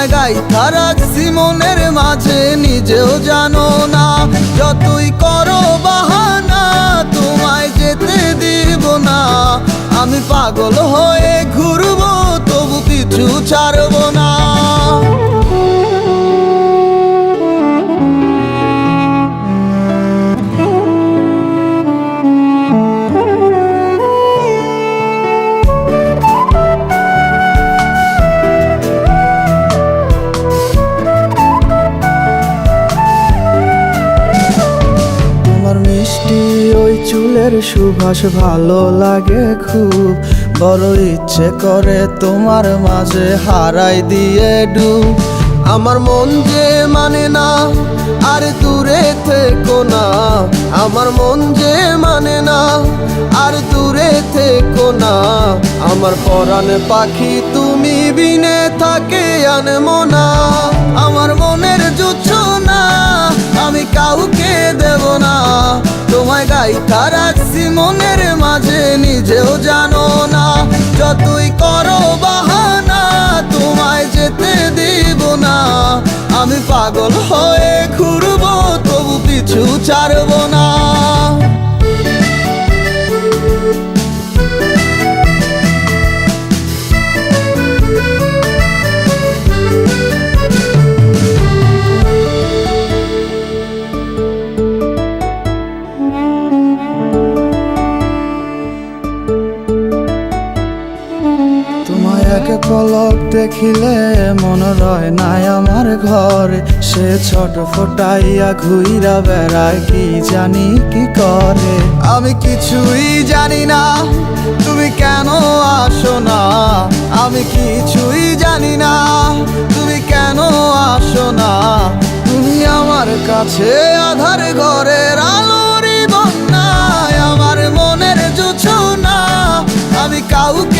তোমায় গাইথা রাখছি মাঝে, নিজেও জানো না। যতই করো বাহানা, তোমায় যেতে দিব না। আমি পাগল হয়ে ঘুরবো, তবু কিছু ছাড়বো মিষ্টি ওই চুলের সুভাষ ভালো লাগে খুব। বড় ইচ্ছে করে তোমার মাঝে হারাই দিয়ে ডুব। আমার মন যে মানে না, আর দূরে থেকো না। আমার মন যে মানে না, আর দূরে থেকো না। আমার পরাণ পাখি তুমি বিনে থাকে আনমো না। আমার মনের জুচ্ছ না, আমি কাউকে গাইতা রাখছি মনের মাঝে নিজেও জানো না, যতই করো বাহানা, তোমায় যেতে দিব না। আমি পাগল হয়ে ঘুরবো, তবু পিছু ছাড়বো না। এক পলক দেখিলে মন রয় নাই আমার ঘরে। সে ছোট ফোটাইয়া ঘুইরা বেড়ায়, কি জানি কি করে? আমি কিছুই জানি না, তুমি কেন আসো না? আমি কিছুই জানি না, তুমি কেন আসো না? তুমি আমার কাছে আধার ঘরের আলোরই বন্যায়, আমার মনের জুছো না আমি কাউকে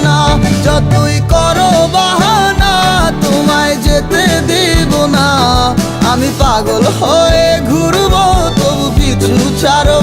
না। পাগল হয়ে ঘুরবো তবু পিছু ছাড়ো।